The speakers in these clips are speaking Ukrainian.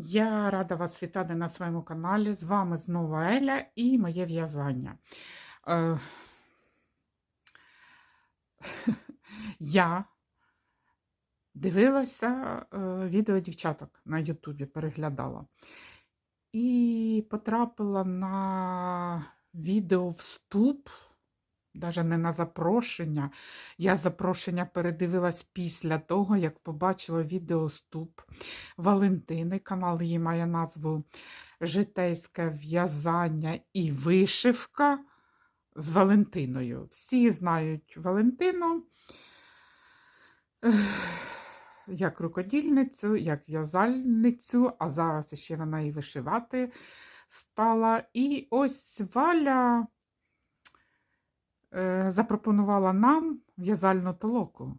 Я рада вас вітати на своєму каналі. З вами знову Еля і моє в'язання. Е, Я дивилася е, відео дівчаток на Ютубі, переглядала. І потрапила на відео вступ, навіть не на запрошення. Я запрошення передивилась після того, як побачила відео вступ Валентини. Канал її має назву Житейське в'язання і вишивка з Валентиною. Всі знають Валентину як рукодільницю, як в'язальницю, а зараз ще вона і вишивати стала. І ось Валя запропонувала нам в'язальну толоку,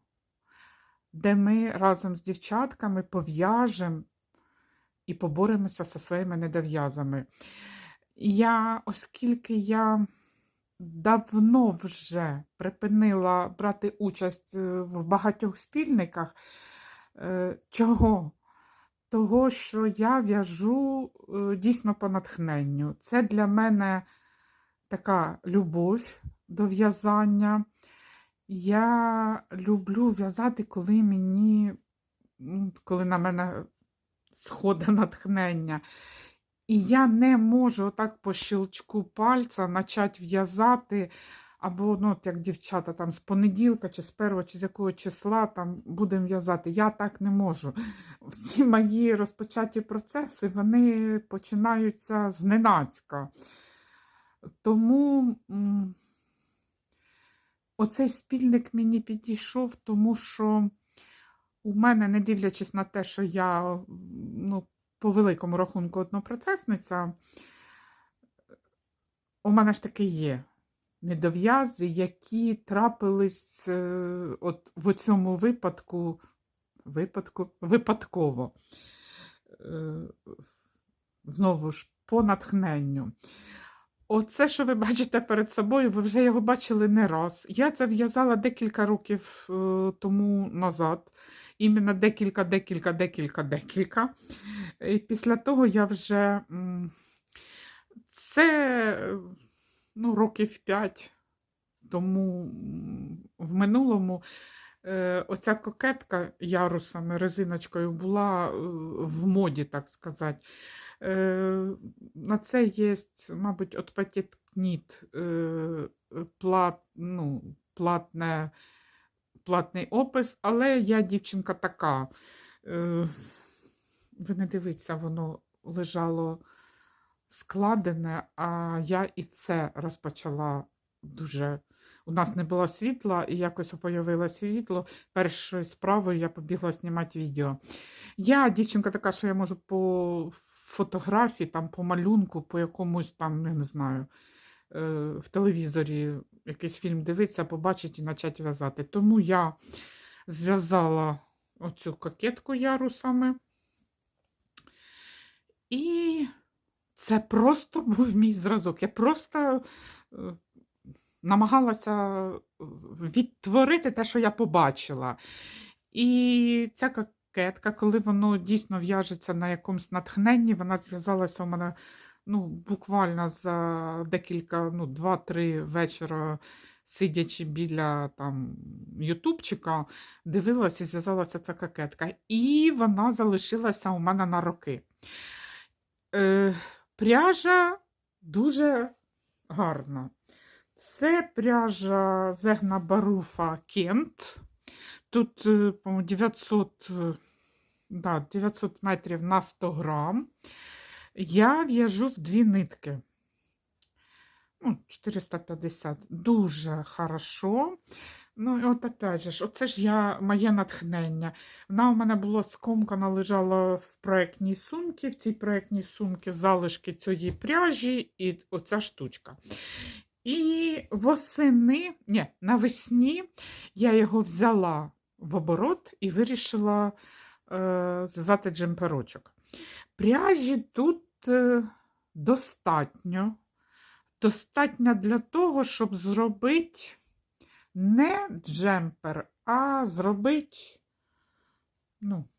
де ми разом з дівчатками пов'яжемо і поборемося зі своїми недов'язами. Я, оскільки я давно вже припинила брати участь е, в багатьох спільниках, е, чого? Того, що я в'яжу е, дійсно по натхненню. Це для мене така любов до в'язання. Я люблю в'язати, коли мені, коли на мене сходить натхнення. І я не можу отак по щелчку пальця почати в'язати, або, ну, от як дівчата, там з понеділка, чи з першого, чи з якого числа там будемо в'язати. Я так не можу. Всі мої розпочаті процеси вони починаються зненацька. Тому оцей спільник мені підійшов, тому що у мене, не дивлячись на те, що я ну, по великому рахунку однопроцесниця, у мене ж таки є недов'язи, які трапились е, от в цьому випадку, випадку випадково. Е, Знову ж, по натхненню. Оце, що ви бачите перед собою, ви вже його бачили не раз. Я це в'язала декілька років е, тому назад. Іменно декілька, декілька, декілька, декілька. І після того я вже це ну, років 5 тому в минулому е, оця кокетка ярусами, резиночкою була е, в моді, так сказати. Е, на це є, мабуть, от Knit, е, плат, ну, платне, платний опис, але я дівчинка така. Е, ви не дивіться, воно лежало складене, а я і це розпочала дуже. У нас не було світла, і якось появилось світло. Першою справою я побігла знімати відео. Я дівчинка така, що я можу по фотографії, там, по малюнку, по якомусь там, я не знаю, е, в телевізорі якийсь фільм дивитися, побачити і почати в'язати. Тому я зв'язала оцю кокетку ярусами. І це просто був мій зразок. Я просто е, намагалася відтворити те, що я побачила. І ця кокетка, коли воно дійсно в'яжеться на якомусь натхненні, вона зв'язалася у мене ну, буквально за декілька, ну, два-три вечора, сидячи біля там ютубчика, дивилася і зв'язалася ця кокетка. І вона залишилася у мене на роки. Е, Пряжа дуже гарна. Це пряжа Зегна Баруфа Кент. Тут, е, по-моєму, 900, е, да, 900 метрів на 100 грам. Я в'яжу в дві нитки. Ну, 450. Дуже хорошо. Ну, і от опять же, оце ж я, моє натхнення. Вона у мене була скомкана, лежала в проєктній сумці. В цій проєктній сумці залишки цієї пряжі і оця штучка. І восени, ні, навесні я його взяла в оборот і вирішила зв'язати джемперочок. Пряжі тут е, достатньо. Достатньо для того, щоб зробити не джемпер, а зробити, ну,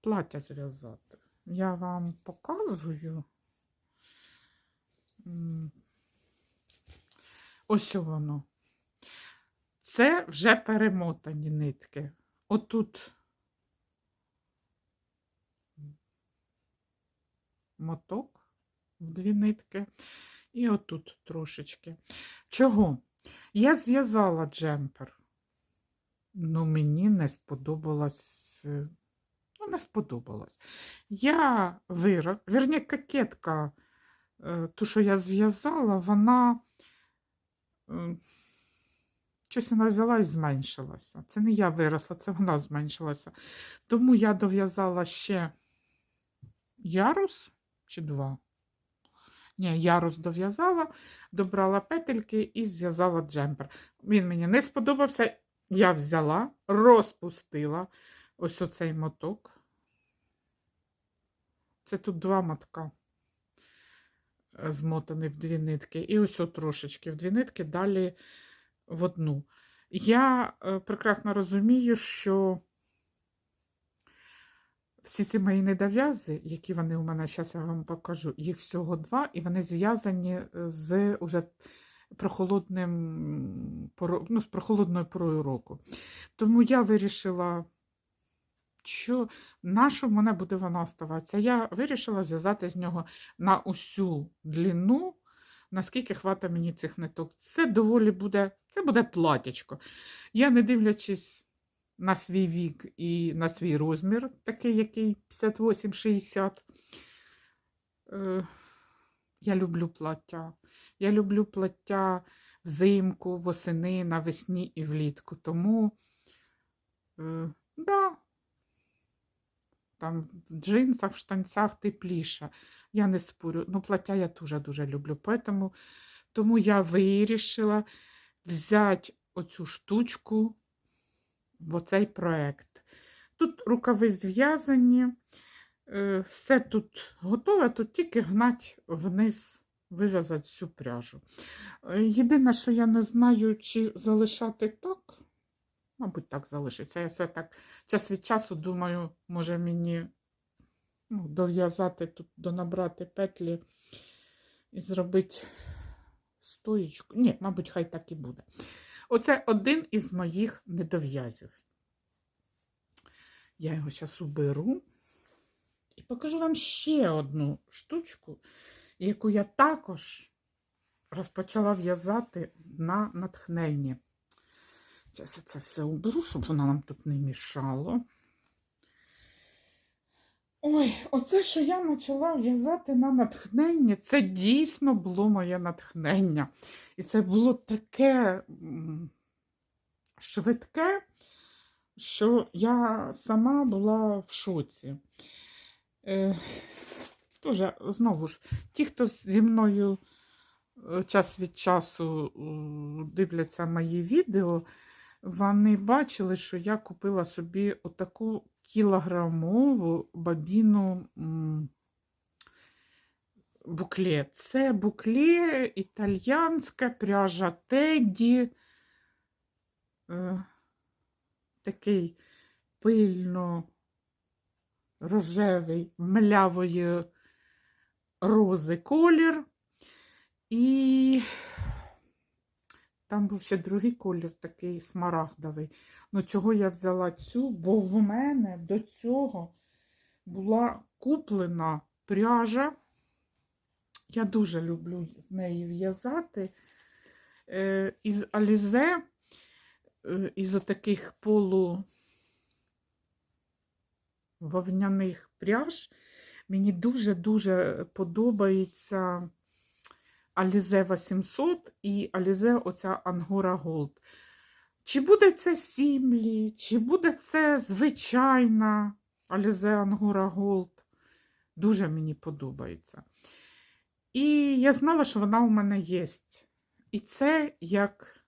плаття зв'язати. Я вам показую. Ось воно. Це вже перемотані нитки. Отут моток в дві нитки, і отут трошечки. Чого? Я зв'язала джемпер. Ну, мені не сподобалось. е, Ну, не сподобалось. Я вирок, вірні, кокетка, е, ту, що я зв'язала, вона е, щось вона взяла і зменшилася. Це не я виросла, це вона зменшилася. Тому я дов'язала ще ярус чи два. Ні, ярус дов'язала, добрала петельки і зв'язала джемпер. Він мені не сподобався. Я взяла, розпустила ось оцей моток. Це тут два мотка е, змотані в дві нитки. І ось трошечки в дві нитки, далі в одну. Я е, прекрасно розумію, що всі ці мої недов'язи, які вони у мене, зараз я вам покажу, їх всього два, і вони зв'язані е, з уже прохолодним, ну, з прохолодною порою року. Тому я вирішила, що на в мене буде воно оставатися. Я вирішила зв'язати з нього на усю длину, наскільки хватить мені цих ниток. Це доволі буде, це буде платячко. Я, не дивлячись на свій вік і на свій розмір, такий, який 58-60. Е, я люблю плаття. Я люблю плаття взимку, восени, навесні і влітку. Тому, е, да, там в джинсах, в штанцях тепліше. Я не спорю. Ну, плаття я теж дуже люблю. Поэтому, тому я вирішила взяти оцю штучку в оцей проект. Тут рукави зв'язані, е, все тут готове, тут тільки гнать вниз, вив'язати всю пряжу. Е, Єдине, що я не знаю, чи залишати так. Мабуть, так залишиться. Я все так час від часу думаю, може мені ну, дов'язати тут, донабрати петлі і зробити стоїчку. Ні, мабуть, хай так і буде. Оце один із моїх недов'язів. Я його зараз уберу і покажу вам ще одну штучку, яку я також розпочала в'язати на натхненні. Зараз це все уберу, щоб воно нам тут не мішало. Ой, оце, що я почала в'язати на натхнення, це дійсно було моє натхнення. І це було таке швидке, що я сама була в шоці. Е, Тоже, знову ж, ті, хто зі мною е, час від часу дивляться мої відео, вони бачили, що я купила собі отаку кілограмову бабіну букле. Це букле італьянська пряжа Тедді. Е, такий пильно рожевий, млявої рози колір. І там був ще другий колір, такий смарагдовий. Ну, чого я взяла цю? Бо в мене до цього була куплена пряжа. Я дуже люблю з неї в'язати. Е, із Алізе, е, із отаких полу вовняних пряж. Мені дуже-дуже подобається Alize 800 і Alize оця Angora Gold. Чи буде це Сімлі, чи буде це звичайна Alize Angora Gold. Дуже мені подобається. І я знала, що вона у мене є. І це як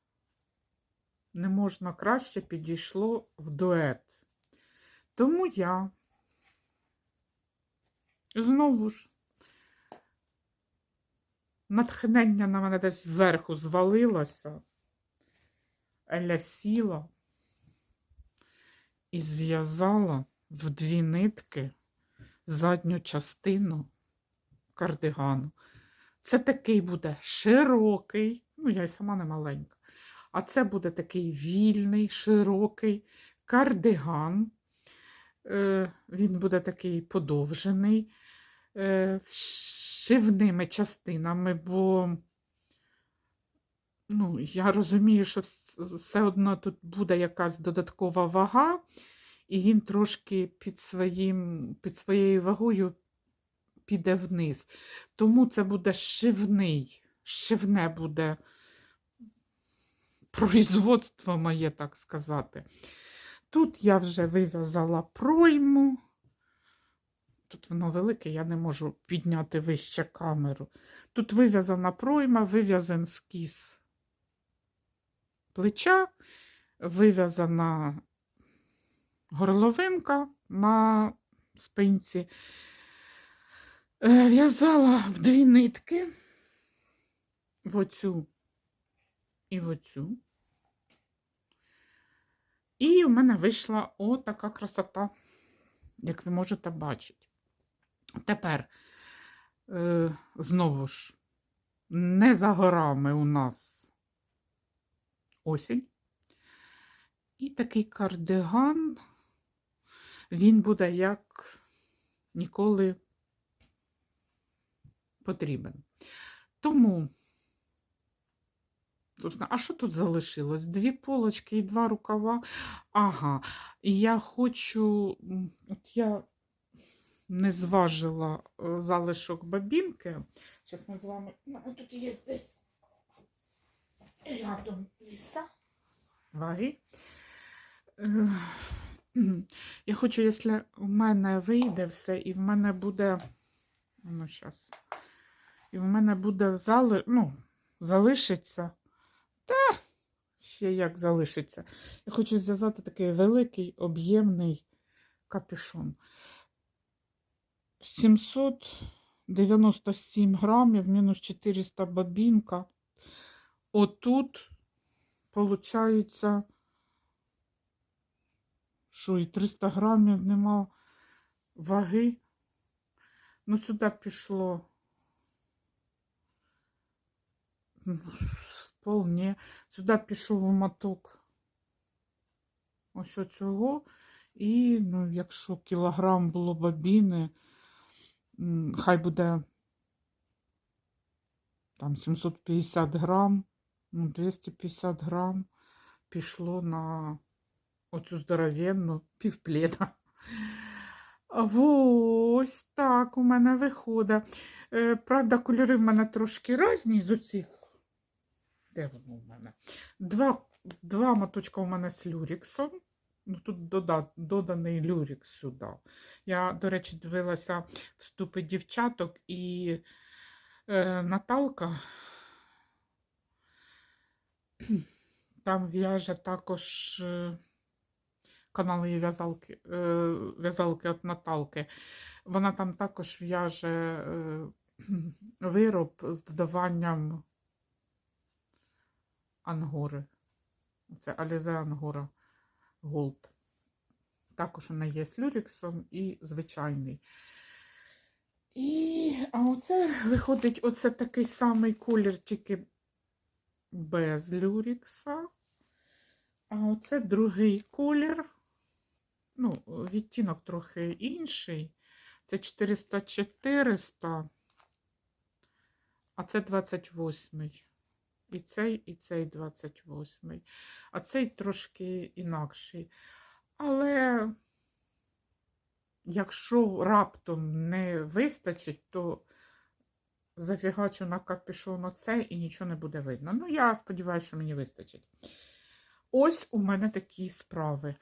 не можна краще підійшло в дует. Тому я знову ж натхнення на мене десь зверху звалилося, Еля сіла і зв'язала в дві нитки задню частину кардигану. Це такий буде широкий, ну я й сама не маленька. А це буде такий вільний, широкий кардиган. Е, Він буде такий подовжений, е, шивними частинами, бо ну, я розумію, що все одно тут буде якась додаткова вага, і він трошки під, своїм, під своєю вагою піде вниз. Тому це буде шивний, шивне буде производство моє, так сказати. Тут я вже вив'язала пройму. Тут воно велике, я не можу підняти вище камеру. Тут вив'язана пройма, вив'язан скіз плеча, вив'язана горловинка на спинці. Е, В'язала в дві нитки в оцю і в оцю. І в мене вийшла отака красота, як ви можете бачити. Тепер, е, знову ж, не за горами у нас осінь. І такий кардиган, він буде як ніколи потрібен. Тому, а що тут залишилось? Дві полочки і два рукава. Ага, я хочу, от я не зважила е, залишок бабінки. Зараз ми з вами. У мене тут є десь рядом віса. Ваги. Е, Я хочу, якщо у мене вийде все, і в мене буде. Ну, зараз. І в мене буде зали... ну, залишиться. Та ще як залишиться. Я хочу зв'язати такий великий об'ємний капюшон. 797 грамів, мінус 400 бабінка. Отут, виходить, що і 300 грамів нема ваги. Ну, сюди пішло. Вполне. Сюди пішов моток ось оцього. І, ну, якщо кілограм було бабіни, м, хай буде там 750 грам, ну, 250 грам пішло на оцю здоровенну півпледа. Ось так у мене виходить. Е, Правда, кольори в мене трошки різні з оцих. Де воно в мене? Два, два моточка у мене з люріксом. Ну, тут дода, доданий люрікс сюди. Я, до речі, дивилася вступи дівчаток і е, Наталка. Там в'яже також е, канал в'язалки, е, в'язалки від Наталки. Вона там також в'яже е, вироб з додаванням ангори. Це Алізе Ангора Голд. Також вона є з люріксом і звичайний. І, а оце виходить оце такий самий колір, тільки без люрікса. А оце другий колір. Ну, відтінок трохи інший. Це 400-400, а це 28. І цей, і цей 28-й, А цей трошки інакший. Але якщо раптом не вистачить, то зафігачу на капюшон оцей і нічого не буде видно. Ну, я сподіваюся, що мені вистачить. Ось у мене такі справи.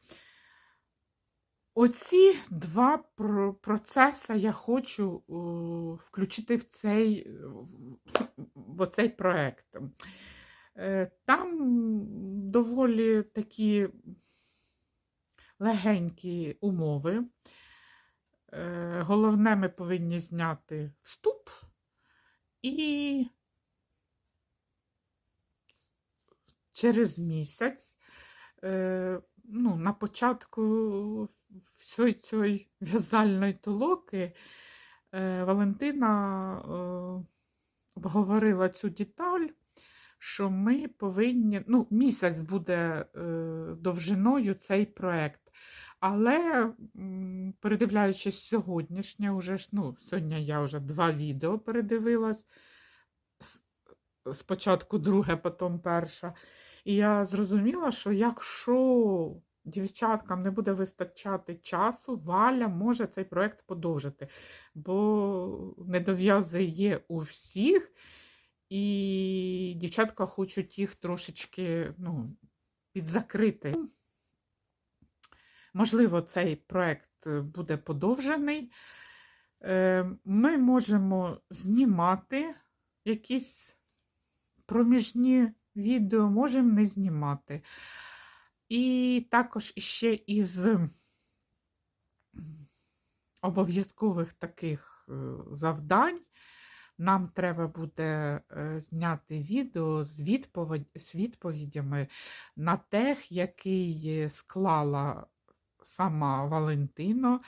Оці два процеси я хочу включити в цей, в оцей проект. Е, Там доволі такі легенькі умови. Е, Головне, ми повинні зняти вступ і через місяць, е, ну, на початку всієї цієї в'язальної толоки е, Валентина е, обговорила цю деталь, що ми повинні, ну, місяць буде е, довжиною цей проект. Але передивляючись сьогоднішнє, уже ж, ну, сьогодні я вже два відео передивилась. Спочатку друге, потім перше. І я зрозуміла, що якщо дівчаткам не буде вистачати часу, Валя може цей проект подовжити, бо недов'язи є у всіх, і дівчатка хочуть їх трошечки ну, підзакрити. Можливо, цей проект буде подовжений. Е, Ми можемо знімати якісь проміжні відео, можемо не знімати. І також іще із обов'язкових таких е, завдань нам треба буде е, зняти відео з, відповідь, з відповідями на тех, який склала сама Валентино,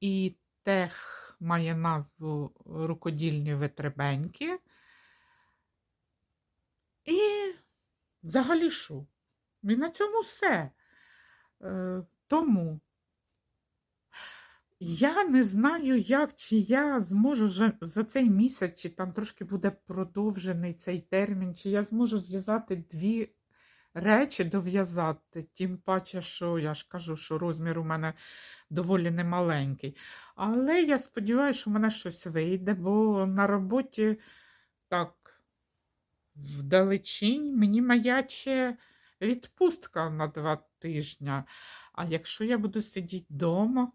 і тех має назву рукодільні витребеньки. І взагалі що? І на цьому все. Е, тому я не знаю, як чи я зможу за цей місяць, чи там трошки буде продовжений цей термін, чи я зможу зв'язати дві речі дов'язати, тим паче, що я ж кажу, що розмір у мене доволі немаленький. Але я сподіваюся, що в мене щось вийде, бо на роботі так вдалечінь мені маяче відпустка на два тижні. А якщо я буду сидіти вдома,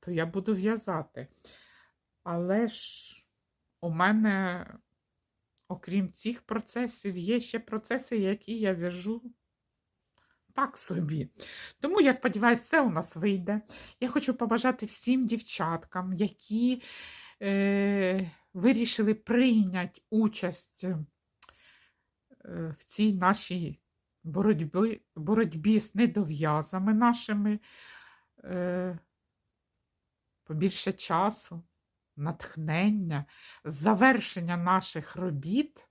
то я буду в'язати. Але ж у мене, окрім цих процесів, є ще процеси, які я в'яжу так собі. Тому я сподіваюся, все у нас вийде. Я хочу побажати всім дівчаткам, які е, вирішили прийняти участь е, в цій нашій боротьбі, боротьбі з недов'язами нашими. Е, побільше часу, натхнення, завершення наших робіт,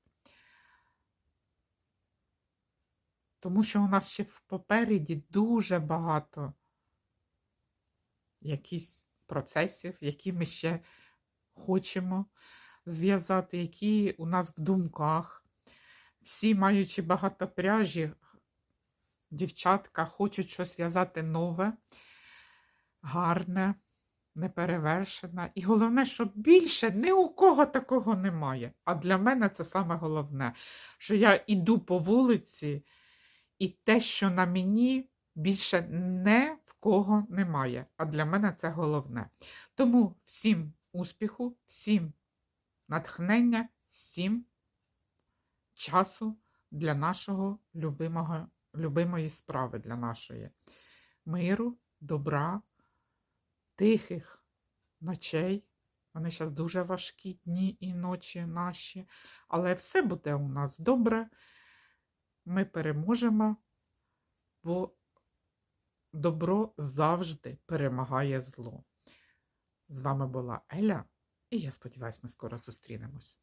тому що у нас ще попереді дуже багато якісь процесів, які ми ще хочемо зв'язати, які у нас в думках. Всі, маючи багато пряжі, дівчатка хочуть щось зв'язати нове, гарне неперевершена. І головне, що більше ні у кого такого немає. А для мене це саме головне, що я йду по вулиці, і те, що на мені, більше не в кого немає. А для мене це головне. Тому всім успіху, всім натхнення, всім часу для нашого любимого, любимої справи, для нашої миру, добра тихих ночей. Вони зараз дуже важкі дні і ночі наші, але все буде у нас добре. Ми переможемо, бо добро завжди перемагає зло. З вами була Еля, і я сподіваюся, ми скоро зустрінемось.